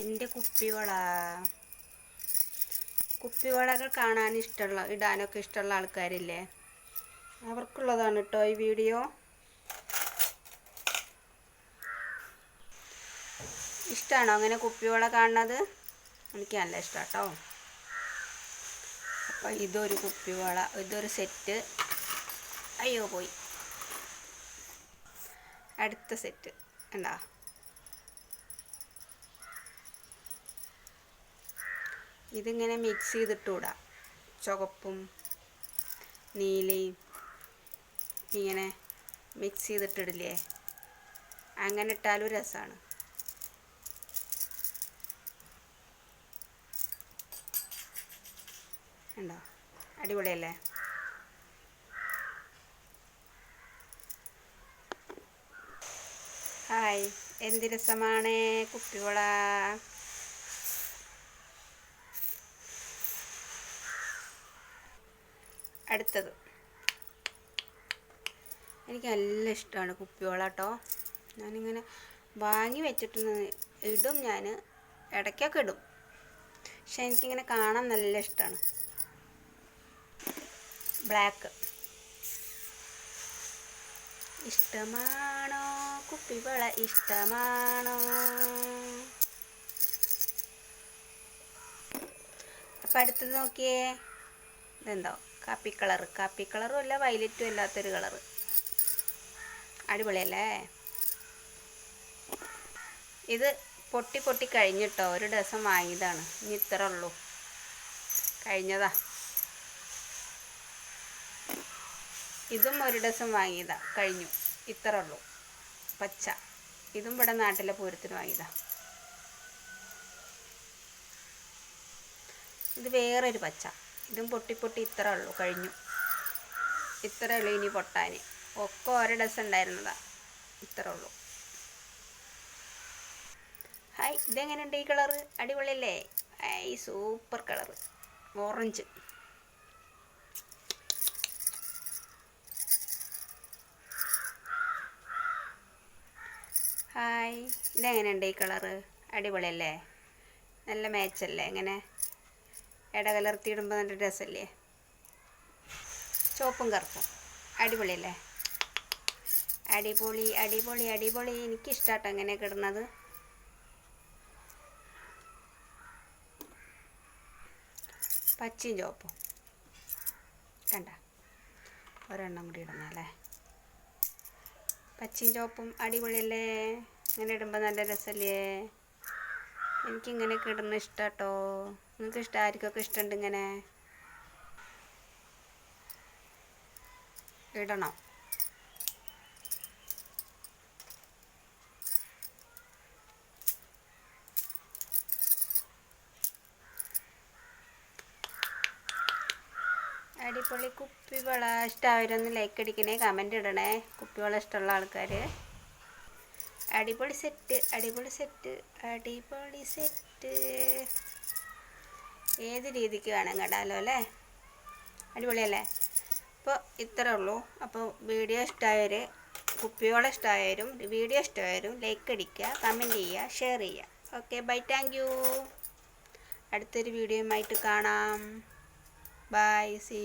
എന്റെ കുപ്പിവള. കുപ്പിവളകൾ കാണാൻ ഇഷ്ടമുള്ള ഇടാനൊക്കെ ഇഷ്ടമുള്ള ആൾക്കാരില്ലേ? അവർക്കുള്ളതാണ് കേട്ടോ ഈ വീഡിയോ. ഇഷ്ടമാണോ അങ്ങനെ കുപ്പിവള കാണുന്നത് എനിക്ക് നല്ല ഇഷ്ടമാണ് കേട്ടോ അപ്പോൾ ഇതൊരു കുപ്പിവള ഇതൊരു സെറ്റ്. അയ്യോ പോയി. അടുത്ത സെറ്റ്. എന്താ? ഇതിങ്ങനെ മിക്സ് ചെയ്തിട്ടൂടാ. ചുവപ്പും നീലയും ഇങ്ങനെ മിക്സ് ചെയ്തിട്ടിടില്ലേ? അങ്ങനെ ഇട്ടാലും രസമാണ് ഉണ്ടോ അടിപൊളിയല്ലേ? ഹായ്. എന്ത് രസമാണ് കുപ്പിവള അടുത്തത്. എനിക്ക് നല്ല ഇഷ്ടമാണ് കുപ്പിവള കേട്ടോ ഞാനിങ്ങനെ വാങ്ങി വെച്ചിട്ട് ഇടും ഞാൻ ഇടയ്ക്കൊക്കെ ഇടും. പക്ഷെ എനിക്കിങ്ങനെ കാണാൻ നല്ല ഇഷ്ടമാണ് ബ്ലാക്ക്. ഇഷ്ടമാണോ കുപ്പിവള ഇഷ്ടമാണോ? അപ്പം അടുത്തത് നോക്കിയേ. ഇതെന്തോ? കാപ്പി കളർ കാപ്പി കളറും അല്ല വയലറ്റും അല്ലാത്തൊരു കളറ്. അടിപൊളിയല്ലേ? ഇത് പൊട്ടി പൊട്ടി കഴിഞ്ഞിട്ടോ? ഒരു ഡസം വാങ്ങിയതാണ്. ഇനി ഇത്ര ഉള്ളൂ. കഴിഞ്ഞതാ. ഇതും ഒരു ഡസം വാങ്ങിയതാ. കഴിഞ്ഞു. ഇത്ര ഉള്ളൂ. പച്ച. ഇതും ഇവിടെ നാട്ടിലെ പൂരത്തിന് വാങ്ങിയതാ. ഇത് വേറൊരു പച്ച. ഇതും പൊട്ടി പൊട്ടി ഇത്ര ഉള്ളൂ കഴിഞ്ഞു. ഇത്ര ഉള്ളൂ ഇനി പൊട്ടാൻ ഒക്കെ ഓരോ ഡസ് ഉണ്ടായിരുന്നതാ. ഇത്ര ഉള്ളൂ. ഹായ് ഇതെങ്ങനെയുണ്ട് ഈ കളറ് അടിപൊളിയല്ലേ? ഈ സൂപ്പർ കളറ് ഓറഞ്ച് ഹായ് ഇതെങ്ങനെയുണ്ട് ഈ കളറ് അടിപൊളിയല്ലേ? നല്ല മാച്ചല്ലേ ഇങ്ങനെ ഇടകലർത്തിയിടുമ്പോൾ നല്ല രസമല്ലേ ചുവപ്പും കറുപ്പും. അടിപൊളിയല്ലേ? അടിപൊളി അടിപൊളി അടിപൊളി. എനിക്കിഷ്ടാട്ടോ അങ്ങനെയൊക്കെ ഇടുന്നത് പച്ചയും ചുവപ്പും. കണ്ട? ഒരെണ്ണം കൂടി ഇടണം അല്ലേ? പച്ചയും ചുവപ്പും അടിപൊളിയല്ലേ? ഇങ്ങനെ ഇടുമ്പോൾ നല്ല രസമല്ലേ എനിക്കിങ്ങനെയൊക്കെ ഇടുന്ന ഇഷ്ടാട്ടോ. നിങ്ങൾക്ക് ഇഷ്ടം? ആർക്കൊക്കെ ഇഷ്ടമുണ്ട് ഇങ്ങനെ? ഇടണം? അടിപൊളി കുപ്പിവള. ഇഷ്ടമായിരുന്നു ലൈക്ക് അടിക്കണേ കമന്റ് ഇടണേ. കുപ്പിവള ഇഷ്ടമുള്ള ആൾക്കാർ അടിപൊളി സെറ്റ് അടിപൊളി സെറ്റ് അടിപൊളി സെറ്റ്. ഏത് രീതിക്ക് വേണം കേടാലോ അല്ലേ? അടിപൊളിയല്ലേ? അപ്പോൾ ഇത്രേ ഉള്ളൂ. അപ്പോൾ വീഡിയോ ഇഷ്ടമായവർ കുപ്പിയോളം ഇഷ്ടമായവരും വീഡിയോ ഇഷ്ടമായവരും ലൈക്ക് അടിക്കുക കമന്റ് ചെയ്യുക ഷെയർ ചെയ്യുക. ഓക്കെ ബൈ താങ്ക് യു അടുത്തൊരു വീഡിയോയുമായിട്ട് കാണാം. By C